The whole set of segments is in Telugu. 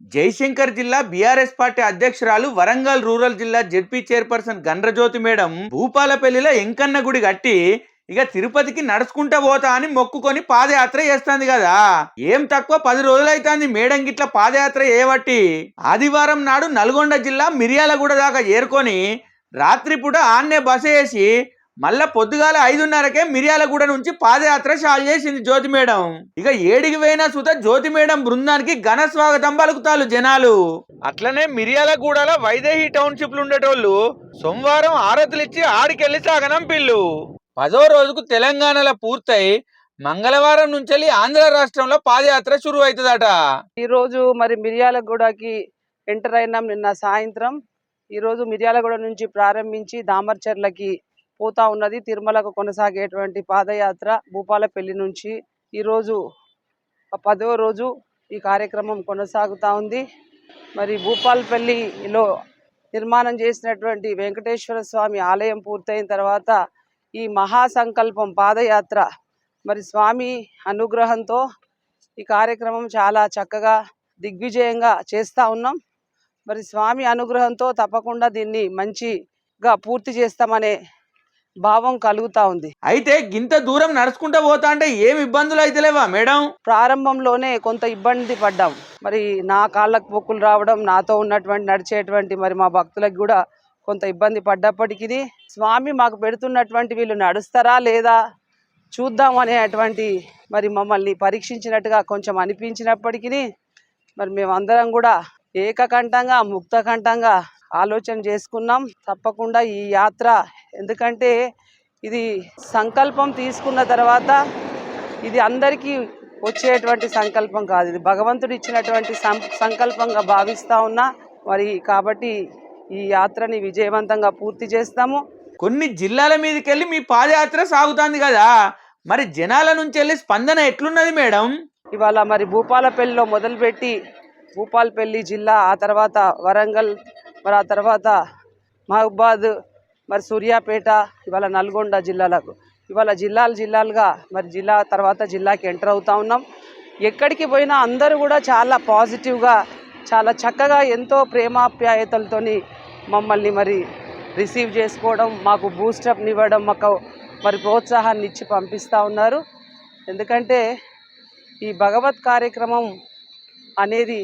జయశంకర్ జిల్లా బీఆర్ఎస్ పార్టీ అధ్యక్షురాలు వరంగల్ రూరల్ జిల్లా జెడ్పీ చైర్పర్సన్ గండ్రజ్యోతి మేడం భూపాలపల్లిలో ఎంకన్న గుడి కట్టి ఇక తిరుపతికి నడుచుకుంటా పోతా అని మొక్కుకొని పాదయాత్ర చేస్తుంది కదా. ఏం తక్కువ పది రోజులైతుంది మేడం గిట్ల పాదయాత్ర చేయబట్టి. ఆదివారం నాడు నల్గొండ జిల్లా మిర్యాలగూడ దాకా చేరుకొని రాత్రిపూట ఆన్నే బస వేసి మళ్ళా పొద్దుగాల ఐదున్నరకే మిర్యాలగూడ నుంచి పాదయాత్ర చాలు చేసింది జ్యోతి మేడం. ఇక ఏడికి పోయినా సుత జ్యోతి మేడం బృందానికి ఘన స్వాగతం పలుకుతారు జనాలు. అట్లనే మిర్యాలగూడలో వైదేహి టౌన్షిప్లో ఉండేటోళ్ళు సోమవారం ఆరతులు ఇచ్చి ఆడికెళ్ళి సాగనం పిల్లు. పదో రోజుకు తెలంగాణలో పూర్తయి మంగళవారం నుంచి ఆంధ్ర రాష్ట్రంలో పాదయాత్ర షురు అవుతుందట ఈరోజు మరి మిర్యాలగూడకి ఎంటర్ అయినాం నిన్న సాయంత్రం. ఈరోజు మిర్యాలగూడ నుంచి ప్రారంభించి దామర్చర్లకి పోతా ఉన్నది. తిరుమలకు కొనసాగేటువంటి పాదయాత్ర భూపాలపల్లి నుంచి ఈరోజు పదో రోజు ఈ కార్యక్రమం కొనసాగుతూ ఉంది. మరి భూపాలపల్లిలో నిర్మాణం చేసినటువంటి వెంకటేశ్వర స్వామి ఆలయం పూర్తయిన తర్వాత ఈ మహాసంకల్పం పాదయాత్ర మరి స్వామి అనుగ్రహంతో ఈ కార్యక్రమం చాలా చక్కగా దిగ్విజయంగా చేస్తూ ఉన్నాం. మరి స్వామి అనుగ్రహంతో తప్పకుండా దీన్ని మంచిగా పూర్తి చేస్తామనే భావం కలుగుతూ ఉంది. అయితే గింత దూరం నడుచుకుంటా పోతా అంటే ఏం ఇబ్బందులు అయితలేవా మేడం? ప్రారంభంలోనే కొంత ఇబ్బంది పడ్డాం. మరి నా కాళ్ళకు పొక్కులు రావడం నాతో ఉన్నటువంటి నడిచేటువంటి మరి మా భక్తులకు కూడా కొంత ఇబ్బంది పడ్డప్పటికీ స్వామి మాకు పెడుతున్నటువంటి వీళ్ళు నడుస్తారా లేదా? చూద్దాం అనేటువంటి మరి మమ్మల్ని పరీక్షించినట్టుగా కొంచెం అనిపించినప్పటికీ మరి మేమందరం కూడా ఏకకంఠంగా ముక్తకంఠంగా ఆలోచన చేసుకున్నాం. తప్పకుండా ఈ యాత్ర ఎందుకంటే ఇది సంకల్పం తీసుకున్న తర్వాత ఇది అందరికీ వచ్చేటువంటి సంకల్పం కాదు. ఇది భగవంతుడు ఇచ్చినటువంటి సం సంకల్పంగా భావిస్తా ఉన్నా మరి కాబట్టి ఈ యాత్రని విజయవంతంగా పూర్తి చేస్తాము. కొన్ని జిల్లాల మీదకి వెళ్ళి మీ పాదయాత్ర సాగుతుంది కదా? మరి జనాల నుంచి వెళ్ళి స్పందన ఎట్లున్నది మేడం? ఇవాళ మరి భూపాలపల్లిలో మొదలుపెట్టి భూపాలపల్లి జిల్లా ఆ తర్వాత వరంగల్ మరి ఆ తర్వాత మహబాద్ మరి సూర్యాపేట ఇవాళ నల్గొండ జిల్లాలకు. ఇవాళ జిల్లాలు జిల్లాలుగా మరి జిల్లా తర్వాత జిల్లాకి ఎంటర్ అవుతా ఉన్నాం. ఎక్కడికి పోయినా అందరూ కూడా చాలా పాజిటివ్గా చాలా చక్కగా ఎంతో ప్రేమాప్యాయతలతోని మమ్మల్ని మరి రిసీవ్ చేసుకోవడం మాకు బూస్టప్ని ఇవ్వడం మాకు మరి ప్రోత్సాహాన్ని ఇచ్చి పంపిస్తూ ఉన్నారు. ఎందుకంటే ఈ భగవత్ కార్యక్రమం అనేది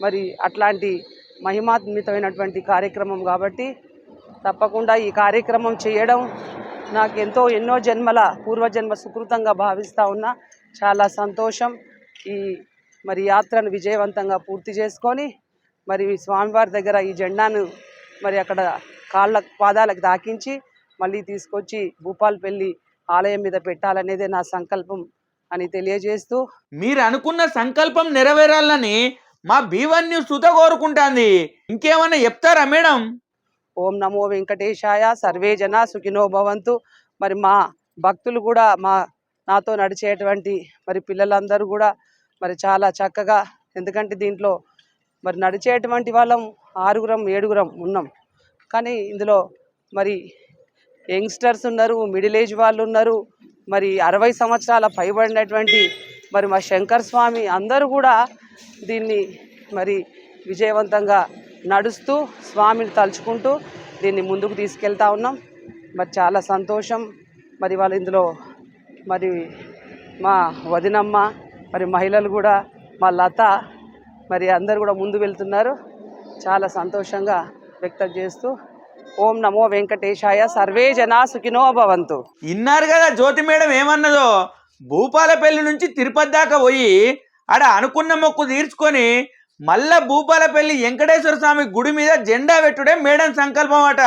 మరి అట్లాంటి మహిమాత్మితమైనటువంటి కార్యక్రమం కాబట్టి తప్పకుండా ఈ కార్యక్రమం చేయడం నాకు ఎంతో ఎన్నో జన్మల పూర్వజన్మ సుకృతంగా భావిస్తూ ఉన్నా. చాలా సంతోషం. ఈ మరి యాత్రను విజయవంతంగా పూర్తి చేసుకొని మరి స్వామివారి దగ్గర ఈ జెండాను మరి అక్కడ కాళ్ళ పాదాలకు దాకించి మళ్ళీ తీసుకొచ్చి భూపాల్పల్లి ఆలయం మీద పెట్టాలనేదే నా సంకల్పం అని తెలియజేస్తూ మీరు అనుకున్న సంకల్పం నెరవేరాలని మా బీవన్ న్యూస్ కోరుకుంటాంది. ఇంకేమన్నా చెప్తారా మేడం? ఓం నమో వెంకటేశాయ సర్వే జన సుఖినో భవంతు. మరి మా భక్తులు కూడా మా నాతో నడిచేటువంటి మరి పిల్లలందరూ కూడా మరి చాలా చక్కగా ఎందుకంటే దీంట్లో మరి నడిచేటువంటి వాళ్ళం ఆరుగురం ఏడుగురం ఉన్నాం. కానీ ఇందులో మరి యంగ్స్టర్స్ ఉన్నారు మిడిల్ ఏజ్ వాళ్ళు ఉన్నారు మరి అరవై సంవత్సరాల పైబడినటువంటి మరి మా శంకర్ స్వామి అందరూ కూడా దీన్ని మరి విజయవంతంగా నడుస్తూ స్వామిని తలుచుకుంటూ దీన్ని ముందుకు తీసుకెళ్తా ఉన్నాం. మరి చాలా సంతోషం. మరి వాళ్ళు ఇందులో మరి మా వదినమ్మ మరి మహిళలు కూడా మా లత మరి అందరు కూడా ముందు వెళ్తున్నారు. చాలా సంతోషంగా వ్యక్తం చేస్తూ ఓం నమో వెంకటేశాయ సర్వే జనా సుఖినో భవంతు. ఇన్నారు కదా జ్యోతి మేడం ఏమన్నదో? భూపాలపల్లి నుంచి తిరుపతి దాకా పోయి ఆడ అనుకున్న మొక్కు తీర్చుకొని మల్ల భూపాలపల్లి వెంకటేశ్వర స్వామి గుడి మీద జెండా పెట్టుడే మేడం సంకల్పం అట.